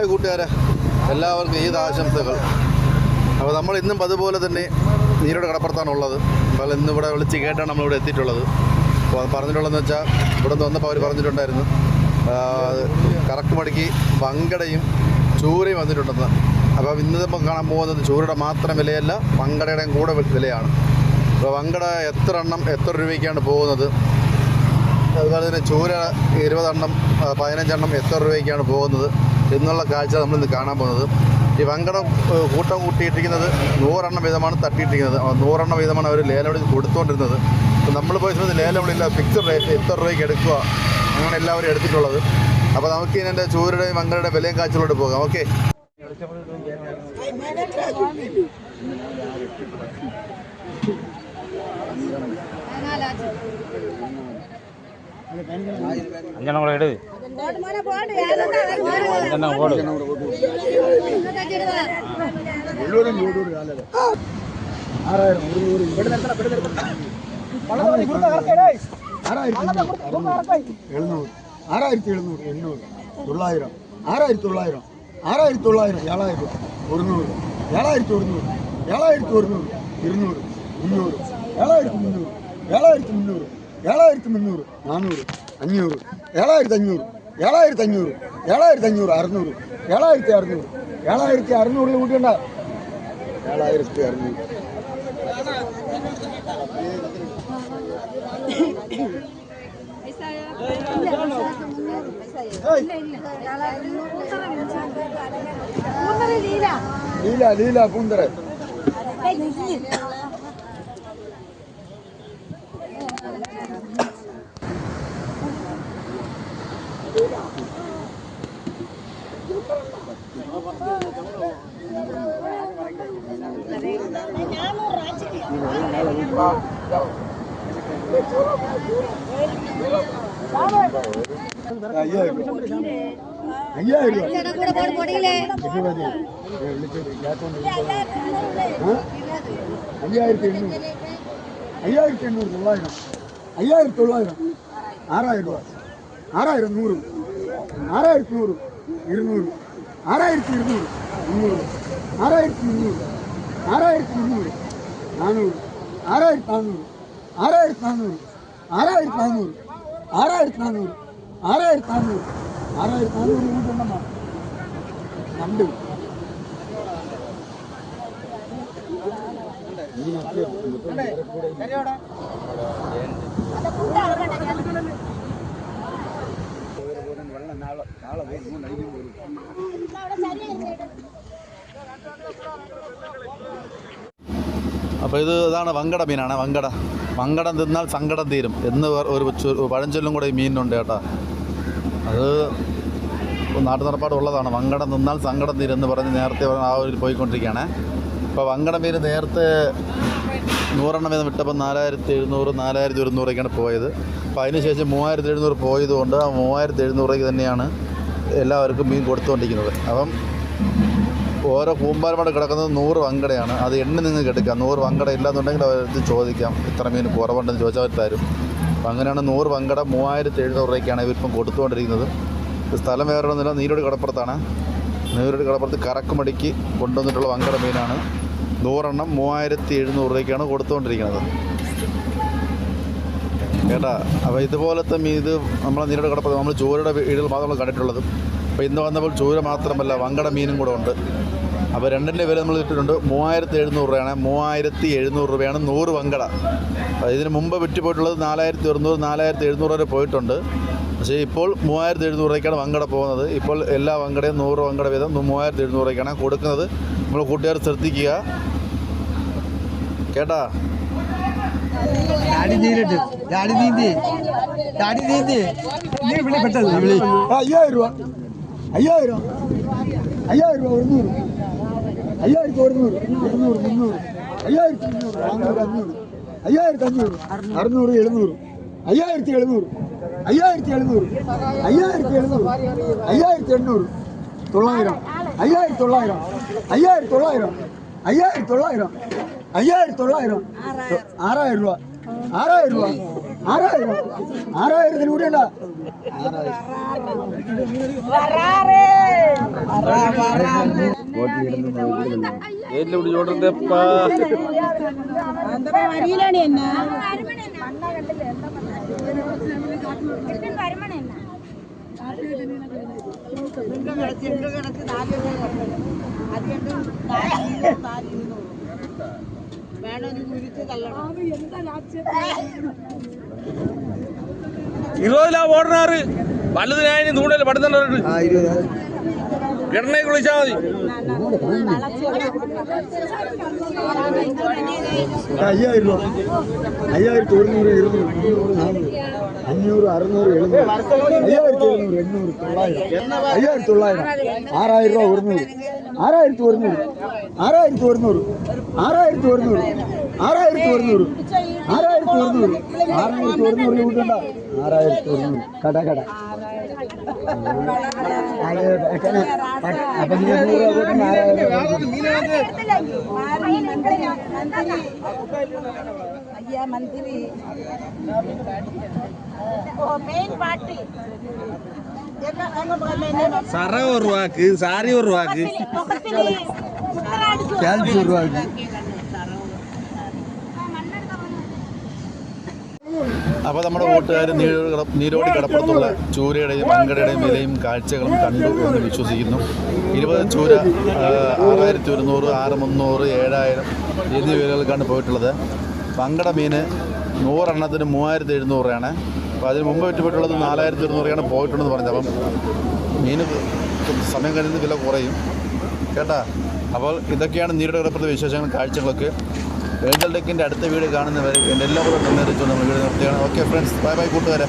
Hi കൂട്ടുകാരെ. എല്ലാവർക്കും ഈദ് ആശംസകൾ. അപ്പോൾ നമ്മൾ ഇന്നും അതുപോലെ തന്നെ നീരോട് കടപ്പുറത്താണ് ഉള്ളത് അപ്പോൾ ഇന്ന് ഇവിടെ വിളിച്ച് കേട്ടാണ് നമ്മളിവിടെ എത്തിയിട്ടുള്ളത്. അപ്പോൾ പറഞ്ഞിട്ടുള്ളതെന്ന് വെച്ചാൽ ഇവിടെ നിന്ന് വന്നപ്പോൾ അവർ പറഞ്ഞിട്ടുണ്ടായിരുന്നു. കറക്റ്റ് മടിക്ക് വങ്കടയും ചൂരയും വന്നിട്ടുണ്ടെന്ന്. അപ്പോൾ ഇന്ന് നമ്മൾ കാണാൻ പോകുന്നത് ചൂരയുടെ മാത്രം വിലയല്ല വങ്കടയുടെയും കൂടെ വിലയാണ്. അപ്പോൾ വങ്കട എത്ര എണ്ണം എത്ര രൂപയ്ക്കാണ് പോകുന്നത്? അതുപോലെ തന്നെ ചൂര ഇരുപതെണ്ണം പതിനഞ്ചെണ്ണം എത്ര രൂപയ്ക്കാണ് പോകുന്നത്? എന്നുള്ള കാഴ്ച നമ്മൾ ഇന്ന് കാണാൻ പോകുന്നത്. ഈ വങ്കടം കൂട്ടം കൂട്ടിയിട്ടിരിക്കുന്നത് നൂറെണ്ണം വീതമാണ് തട്ടിയിട്ടിരിക്കുന്നത്. നൂറെണ്ണം വീതമാണ് അവർ ലേലവിളി കൊടുത്തുകൊണ്ടിരുന്നത്. അപ്പോൾ നമ്മൾ പോയ സമയത്ത് ലേലവിളിയില്ല ഫിക്സഡ് റേറ്റ് എത്ര രൂപയ്ക്ക് എടുക്കുക അങ്ങനെ എല്ലാവരും എടുത്തിട്ടുള്ളത്. അപ്പോൾ നമുക്ക് ഇതിന്റെ ചൂരുടെയും വങ്കടയുടെ വിലയും കാഴ്ചകളോട് പോകാം. ഓക്കെ. அஞ்சனம் கூட எடு. அஞ்சனம் போடு. ஆறாயிரம் ஒரு ஒரு. பெடுதல் பெடுதல் எழுநூறு. ஆறாயிரத்தி எழுநூறு எண்ணூறு. தொள்ளாயிரம். ஆறாயிரத்தி தொள்ளாயிரம். ஆறாயிரத்தி தொள்ளாயிரம் ஏழாயிரம். ஒரு நூறு ஏழாயிரத்தி ஒரு நூறு ஏழாயிரத்தி ஒரு நூறு இருநூறு. முந்நூறு. ஏழாயிரத்தி முந்நூறு. ஏழாயிரத்தி முந்நூறு. ഏഴായിരത്തി മുന്നൂറ് നാനൂറ് അഞ്ഞൂറ് ഏഴായിരത്തി അഞ്ഞൂറ് ഏഴായിരത്തി അഞ്ഞൂറ് ഏഴായിരത്തി അഞ്ഞൂറ് അറുന്നൂറ് ഏഴായിരത്തി അറുന്നൂറ് ഏഴായിരത്തി അറുന്നൂറിൽ കൂട്ടിയുണ്ട. ഏഴായിരത്തി അറുന്നൂറ് ലീല ലീല പൂന്തറ. അയ്യായിരം രൂപ അയ്യായിരം രൂപ ഇത് മതി. ഏ, വിളിച്ചത് കേട്ടോണ്ട് ആ? അയ്യായിരത്തി എണ്ണൂറ് അയ്യായിരത്തി എണ്ണൂറ് തൊള്ളായിരം അയ്യായിരത്തി തൊള്ളായിരം ആറായിരം രൂപ ആറായിരം നൂറ് ആറായിരത്തി നൂറ് ഇരുന്നൂറ് ആറായിരത്തി ഇരുന്നൂറ് മുന്നൂറ് ആറായിരത്തി മുന്നൂറ് ആറായിരത്തി മുന്നൂറ് നാനൂറ് ആറായിരത്തി നാനൂറ് ആറായിരത്തി നാനൂറ് ആറായിരത്തി നാനൂറ് ആറായിരത്തി നാനൂറ് ആറായിരത്തി നാനൂറ് ആറായിരത്തി നാനൂറ് കൂട്ടുണ്ടെന്നാ രണ്ട് അപ്പോൾ ഇത് ഇതാണ് വങ്കട മീനാണ് വങ്കട. വങ്കടം തിന്നാൽ സങ്കടം തീരും എന്ന് ഒരു പഴഞ്ചൊല്ലും കൂടെ ഈ മീനിനുണ്ട് കേട്ടോ. അത് നാട്ടു നടപ്പാട് ഉള്ളതാണ് വങ്കടം തിന്നാൽ സങ്കടം തീരും എന്ന് പറഞ്ഞ് നേരത്തെ ആ ഒരു പോയിക്കൊണ്ടിരിക്കുകയാണ്. ഇപ്പോൾ വങ്കട മീൻ നേരത്തെ നൂറെണ്ണം വീതം വിട്ടപ്പോൾ നാലായിരത്തി എഴുന്നൂറ് നാലായിരത്തി ഒരുന്നൂറൊക്കെയാണ് പോയത്. അപ്പോൾ അതിനുശേഷം മൂവായിരത്തി എഴുന്നൂറ് പോയതുകൊണ്ട് ആ മൂവായിരത്തി എഴുന്നൂറേക്ക് തന്നെയാണ് എല്ലാവർക്കും മീൻ കൊടുത്തുകൊണ്ടിരിക്കുന്നത്. അപ്പം ഓരോ കൂമ്പാരമായിട്ട് കിടക്കുന്നത് നൂറ് വങ്കടയാണ്. അത് എണ്ണി നിങ്ങൾക്ക് എടുക്കാം. നൂറ് വങ്കട ഇല്ലാന്നുണ്ടെങ്കിൽ അവരടുത്ത് ചോദിക്കാം. ഇത്ര മീൻ കുറവുണ്ടെന്ന് ചോദിച്ചാൽ അവർ തരും. അപ്പം അങ്ങനെയാണ് നൂറ് വങ്കട മൂവായിരത്തി എഴുന്നൂറ് രൂപയ്ക്കാണ് ഇവരിപ്പം കൊടുത്തുകൊണ്ടിരിക്കുന്നത്. സ്ഥലം വേറെ ഒന്നുമില്ല. നീരോട് കടപ്പുറത്താണ്. നീരോട് കടപ്പുറത്ത് കറക്കുമടിക്ക് കൊണ്ടുവന്നിട്ടുള്ള വങ്കട മീനാണ്. നൂറെണ്ണം മൂവായിരത്തി എഴുന്നൂറ് രൂപയ്ക്കാണ് കൊടുത്തുകൊണ്ടിരിക്കുന്നത്. കേട്ടാ അപ്പോൾ ഇതുപോലത്തെ മീൻ ഇത് നമ്മളെ നീരോട് കിടപ്പത് നമ്മൾ ചൂരയുടെ വീടുകൾ മാത്രമാണ് കണ്ടിട്ടുള്ളത്. അപ്പോൾ ഇന്ന് വന്നപ്പോൾ ചൂര മാത്രമല്ല വങ്കട മീനും കൂടെ ഉണ്ട്. അപ്പോൾ രണ്ടിന്റെ വില നമ്മൾ ഇട്ടിട്ടുണ്ട്. മൂവായിരത്തി എഴുന്നൂറ് രൂപയാണ്. മൂവായിരത്തി എഴുന്നൂറ് രൂപയാണ് നൂറ് വങ്കട. ഇതിന് മുമ്പ് വിറ്റ് പോയിട്ടുള്ളത് നാലായിരത്തി ഒരുന്നൂറ് നാലായിരത്തി എഴുന്നൂറ് വരെ പോയിട്ടുണ്ട്. പക്ഷേ ഇപ്പോൾ മൂവായിരത്തി എഴുന്നൂറ് രൂപയ്ക്കാണ് വങ്കട പോകുന്നത്. ഇപ്പോൾ എല്ലാ വങ്കടയും നൂറ് വങ്കട വീതം മൂവായിരത്തി എഴുന്നൂറ് രൂപയ്ക്കാണ് കൊടുക്കുന്നത്. നമ്മൾ കൂട്ടുകാർ ശ്രദ്ധിക്കുക. കേട്ടാ? ഡാഡി നീരിട്ട് ഡാഡി നീന്തി. ഡാഡി നീന്തി. നീ വിളി പെട്ടെന്ന്. വിളി. അയ്യായിരം രൂപ. അയ്യായിരം. അയ്യായിരം രൂപ ഒരുന്നൂറ്. അയ്യായിരത്തി ഒരുന്നൂറ്. ഇരുന്നൂറ് മുന്നൂറ്. അയ്യായിരത്തി മുന്നൂറ് നാനൂറ് അഞ്ഞൂറ്. അയ്യായിരത്തി അഞ്ഞൂറ്. അറുന്നൂറ് എഴുന്നൂറ്. അയ്യായിരത്തി എഴുന്നൂറ്. അയ്യായിരത്തി എഴുന്നൂറ്. അയ്യായിരത്തി എഴുന്നൂറ്. അയ്യായിരത്തി എണ്ണൂറ്. തൊള്ളായിരം. അയ്യായിരത്തി തൊള്ളായിരം. അയ്യായിരത്തി തൊള്ളായിരം അയ്യായിരത്തി തൊള്ളായിരം അയ്യായിരത്തി തൊള്ളായിരം ആറായിരം രൂപ. ആറായിരം രൂപ. ആറായിരം ആറായിരത്തിന് കൂടിയണ്ട വരിയിലാണ് എന്നെ? ഇരുപതിലാ ഓടണാറ് വലുതിനായി നൂടൽ പടുത്തുണ്ട് ആ വിളിച്ചാൽ മതി. അയ്യായിരം രൂപ. അയ്യായിരത്തി ഒരുന്നൂറ് ഇരുന്നൂറ് മുന്നൂറ് നാനൂറ്. അഞ്ഞൂറ് അറുന്നൂറ് എഴുന്നൂറ്. അയ്യായിരത്തി എഴുന്നൂറ് എണ്ണൂറ്. തൊള്ളായിരം അയ്യായിരത്തി തൊള്ളായിരം. ആറായിരം രൂപ ഒരുന്നൂറ്. ആറായിരത്തി ഒരുന്നൂറ്. ആറായിരത്തി ഒരുന്നൂറ്. ആറായിരത്തി ഒരുന്നൂറ്. ആറായിരത്തി ഒരുന്നൂറ്. ആറായിരത്തി ഒരുന്നൂറ്. ആറായിരത്തി ഒരുന്നൂറ് കൂട്ടണ്ട ആറായിരത്തി ഒരുന്നൂറ്. കട കട. അപ്പം നൂറ് രൂപ കൂട്ടുന്ന ആറായിരം അയ്യാ മന്ത്രി ഓ മെയിൻ പാർട്ടി അപ്പോൾ നമ്മുടെ കൂട്ടുകാർ നീരോടി കട നീരോടി കടപ്പുറത്തുള്ള ചൂരയുടെയും മങ്കടയുടെയും വിലയും കാഴ്ചകളും കണ്ടു എന്ന് വിശ്വസിക്കുന്നു. ഇരുപത് ചൂര ആറായിരത്തി ഒരുന്നൂറ് ആറ് മുന്നൂറ് ഏഴായിരം എന്നീ വിലകൾക്കാണ് പോയിട്ടുള്ളത്. മങ്കട മീൻ നൂറെണ്ണത്തിന് മൂവായിരത്തി എഴുന്നൂറ് രൂപയാണ് അപ്പോൾ അതിന് മുമ്പ് വിറ്റുപോയിട്ടുള്ളത് നാലായിരത്തി ഇരുന്നൂറ് പോയിട്ടുണ്ടെന്ന് പറഞ്ഞത്. അപ്പം മീൻ സമയം കഴിഞ്ഞ് വില കുറയും. കേട്ടാ? അപ്പോൾ ഇതൊക്കെയാണ് നീരുടെ കിടപ്പുറത്തെ വിശേഷങ്ങൾ കാഴ്ചകളൊക്കെ. ഏഞ്ചൽ ഡെക്കിന്റെ അടുത്ത വീട് കാണുന്നവർ എന്റെ എല്ലാവരും നിർണയിച്ചുകൊണ്ട് നമ്മൾ വീട് നിർത്തിയാണ് ഓക്കെ ഫ്രണ്ട്സ് ബൈ ബൈ കൂട്ടുകാരെ.